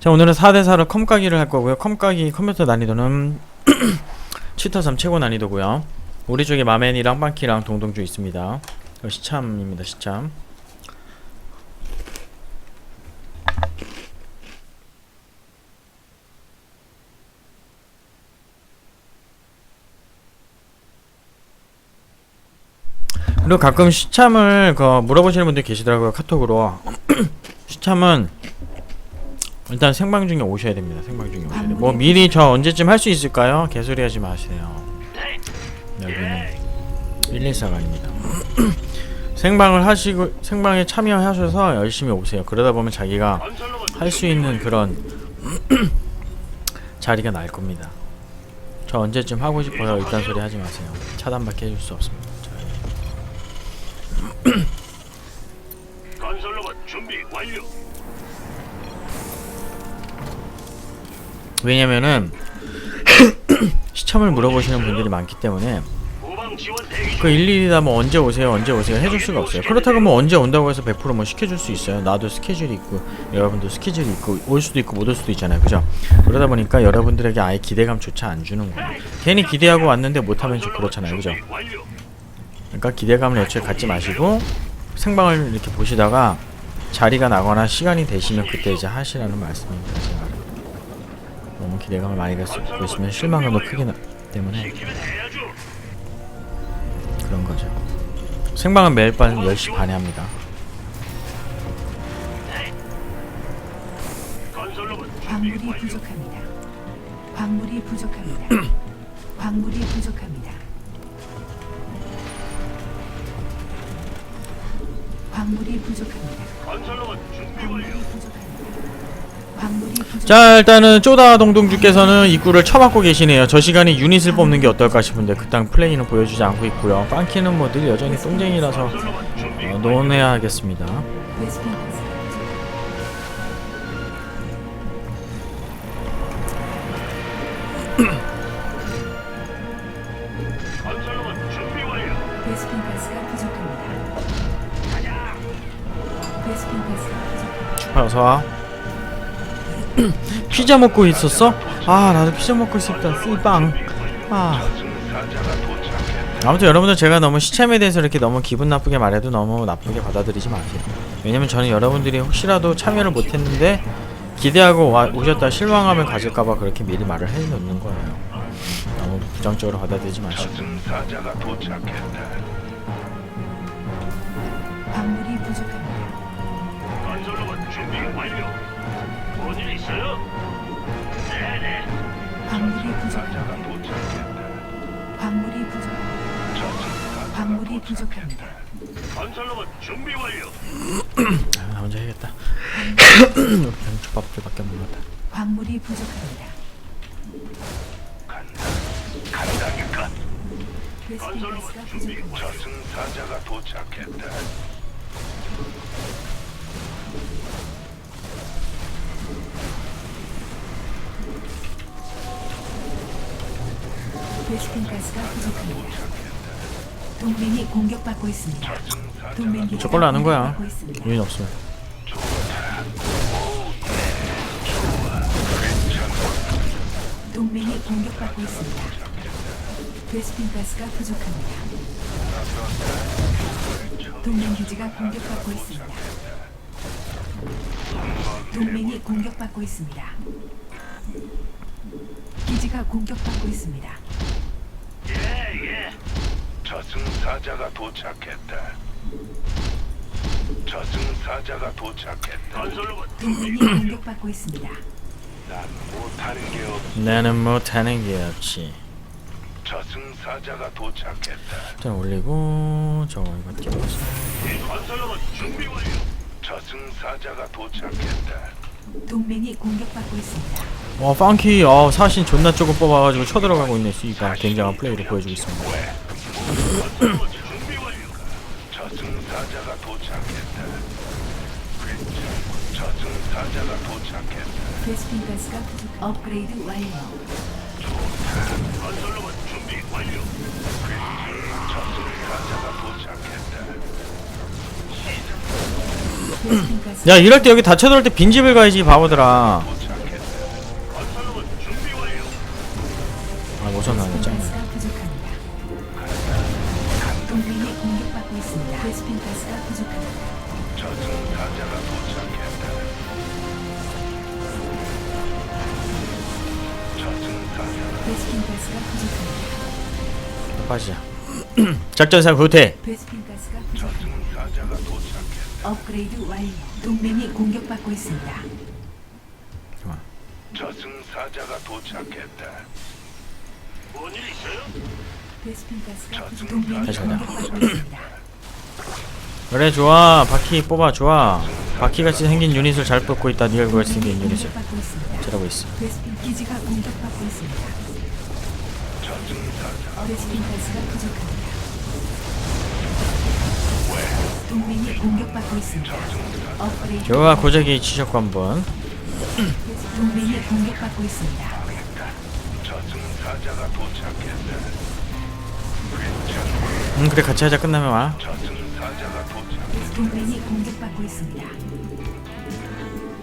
자 오늘은 4대4로 컴까기를 할 거고요. 컴까기 컴퓨터 난이도는 치터 3 최고 난이도고요. 우리 쪽에 마맨이랑 빵키랑 동동주 있습니다. 시참입니다 시참. 그리고 가끔 시참을 그 물어보시는 분들 계시더라고요 카톡으로. 시참은 일단 생방 중에 오셔야 됩니다. 생방 중에 오셔야 돼요. 뭐 미리 저 언제쯤 할 수 있을까요? 개소리 하지 마세요. 여기는 114가 아닙니다. 생방을 하시고 생방에 참여하셔서 열심히 오세요. 그러다 보면 자기가 할 수 있는 그런 자리가 날 겁니다. 저 언제쯤 하고 싶어요. 이딴 소리 하지 마세요. 차단밖에 해줄 수 없습니다. 저희. 건설로봇 준비 완료. 왜냐면은 시참을 물어보시는 분들이 많기 때문에. 그 일일이 다 뭐 언제 오세요 언제 오세요 해줄 수가 없어요. 그렇다고 뭐 언제 온다고 해서 100%뭐 시켜줄 수 있어요. 나도 스케줄이 있고 여러분도 스케줄이 있고 올 수도 있고 못 올 수도 있잖아요. 그죠? 그러다 보니까 여러분들에게 아예 기대감조차 안 주는 거예요. 괜히 기대하고 왔는데 못하면 좀 그렇잖아요. 그죠. 그러니까 기대감을 애초에 갖지 마시고 생방을 이렇게 보시다가 자리가 나거나 시간이 되시면 그때 이제 하시라는 말씀입니다 제가 너무 기대감을 많이 갖고 있으면 실망감도 크기 나- 때문에. 그런 거죠. 생방은 매일 밤 10시 반에 합니다. 광물이. 부족합니다. 광물이 부족합니다. 광물이 부족합니다. 광물이 부족합니다. 건설로봇 준비 완료. 자 일단은 쪼다 동동주께서는 입구를 쳐맞고 계시네요. 저 시간에 유닛을 뽑는 게 어떨까 싶은데 그땅 플레이는 보여주지 않고 있고요. 빵키는 뭐 늘 여전히 똥쟁이라서 어, 논해야 하겠습니다. 베스핀 가스. 건설로봇 준비 완료. 베스핀 가스가 부족합니다. 베스핀 가스가 부족합니다. 추파 어서 와. 피자 먹고 있었어? 아 나도 피자 먹고 싶다. 씨빵. 아. 아무튼 여러분들 제가 너무 시참에 대해서 이렇게 너무 기분 나쁘게 말해도 너무 나쁘게 받아들이지 마세요. 왜냐면 저는 여러분들이 혹시라도 참여를 못했는데 기대하고 와, 오셨다 실망함을 가질까봐 그렇게 미리 말을 해놓는 거예요. 너무 부정적으로 받아들이지 마시고. 광물이 부족합니다. 건설로봇 준비 완료. 뭔일 있어요? 네네. 광물이 부족합니다. 사자가 도착했다. 광물이 부족합니다. 저승사자가 광물이 부족합니다. 건설로봇 준비 완료. 아, 나 혼자 해야겠다. 그냥 초밥들밖에 못 먹었다. 광물이 부족합니다. 간다. 간다니까. 건설로봇 가스가 준비 부족합니다. 완료. 저승사자가 도착했다. 베스핀 가스가 부족합니다. 동맹이 공격받고 있습니다. 동맹 기지가 저걸로 아는 거야. 공격받고 있습니다. 유인 없으면. 동맹이 공격받고 있습니다. 베스핀 가스가 부족합니다. 동맹 기지가 공격받고 있습니다. 동맹이 공격받고 있습니다. 기지가 공격받고 있습니다. 예예. 저승사자가 도착했다. 저승사자가 도착했다. 건설로봇 동맹이 공격받고 있습니다. 난 못하는 게 없. 나는 못하는 게 없지. 저승사자가 도착했다. 일단 올리고 저거 이거 띄워서. 건설로봇 준비 완료. 저승사자가 도착했다. 동맹이 공격받고 있습니다. 어 펑키 어 사신 존나 조금 뽑아가지고 쳐들어가고 있네 씨발 굉장한 플레이를 보여주고 있습니다. 베스핀 가스가. 업그레이드 완료. 준비 완료. 야 이럴 때 여기 닫혀들 때 빈집을 가야지 바보들아. 아 동맹이 공격받고 있습니다. 베스핀 가스가 부족합니다. 저승 사자가 도착했다. 저승 사자가 베스핀 가스가 부족합니다. 빠지자 작전상 후퇴 베스핀 가스가 부족합니다. 저승 사자가 도착했다. 업그레이드 완료. 동맹이 공격받고 있습니다. 좋아 저승 사자가 도착했다. 뭔일 있어요? 공격받고 있습니다. 그래 좋아 바퀴 뽑아 좋아 바퀴같이 생긴 유닛을 잘 뽑고 있다 니 얼굴 같이 생긴 유닛을. 잘하고 있어. 좋아 고재기 치셨고 한번 공격받고 있습니다. 응 그래 같이 하자 끝나면 와 저승사자가 도착. 동맹이 공격받고 있습니다.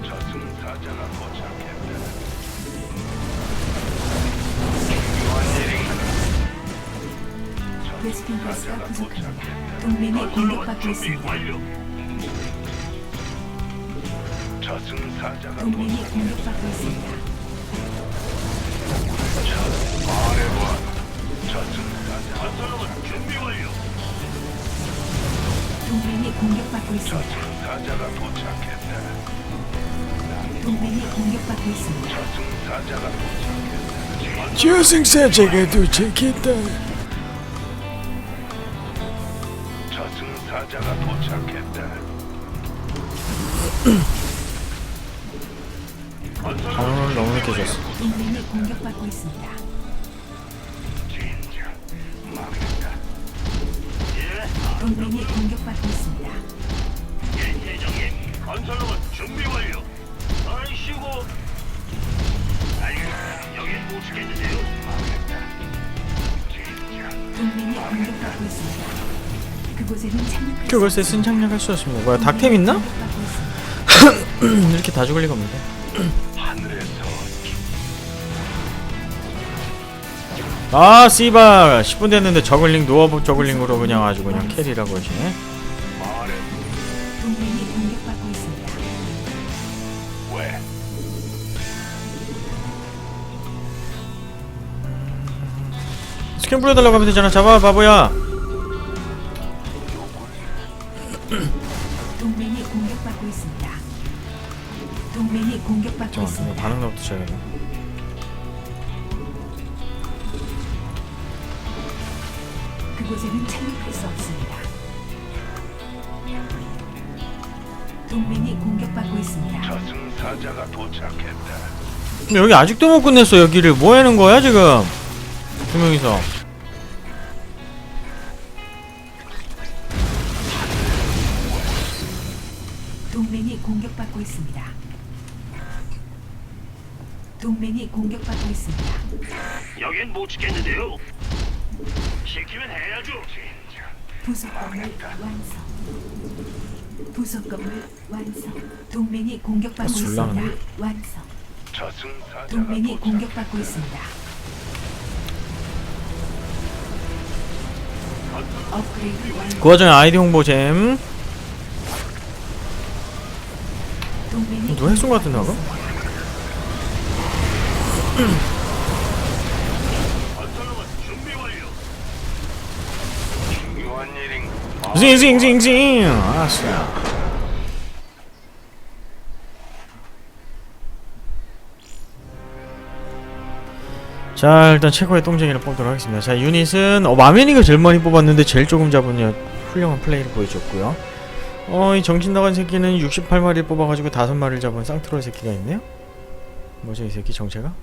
저승사자가 도착했다. 베스핀 가스가 부족합니다. 동맹이 공격받고 있습니다. 저승사자가 동맹이 도착. 공격받고 있습니다. 말해봐. 저승 사자. 준비 완료. 동맹이 공격받고 있습니다. 저승사자가 도착했다. 동맹이 공격받고 있습니다. 저승사자가 도착했다. 저승사자가 도착했다 저승사자가 도착했다. 방어를 너무 늦게 줬어 동맹이 공격받고 있습니다. 동맹이 공격받고 있습니다. 대장님, 건설로만 준비 완료. 아이씨고. 아이고, 여긴 못. 진짜. 동맹이 공격받고 있습니다. 그곳에는 착륙할 수 그것에 순창력할 수 없습니다 뭐야 닥템 있나? 이렇게 다 죽을 리가 없는데 아 씨발 10분 됐는데 저글링 노어북 저글링으로 그냥 아주 그냥 캐리라고 하시네 말해. 동맹이 공격받고 있습니다. 왜? 스캔 뿌려달라고 하면 되잖아 잡아 바보야 동맹이 공격받고 있습니다. 동맹이 공격받고 잠깐만 이거 있습니다. 반응 나부터 쳐야겠네 곳에는 착륙할 수 없습니다. 동맹이 공격받고 있습니다. 저승사자가 도착했다. 근데 여기 아직도 못 끝냈어 여기를 뭐 하는 거야 지금 두 명이서 동맹이 공격받고 있습니다. 동맹이 공격받고 있습니다. 여긴 못 지겠는데요. 시키면 해야죠. 부속 건물 완성. 부속 건물 완성. 동맹이 공격받고 아, 있습니다. 완성. 저승사자가 동맹이 도착. 공격받고 있습니다. 업그레이드 완료. 그 와중에 아이디 홍보잼 동맹이 누가 핵쏜 거 같은데 아까? 건설로만 준비 완료. 중요한 일인. 징징징징 아싸 자 일단 최고의 똥쟁이를 뽑도록 하겠습니다. 자 유닛은 어 마메니가 제일 많이 뽑았는데 제일 조금 잡은 여- 훌륭한 플레이를 보여줬고요. 어 이 정신 나간 새끼는 68마리를 뽑아가지고 5마리를 잡은 쌍트롤 새끼가 있네요. 뭐죠 이 새끼 정체가?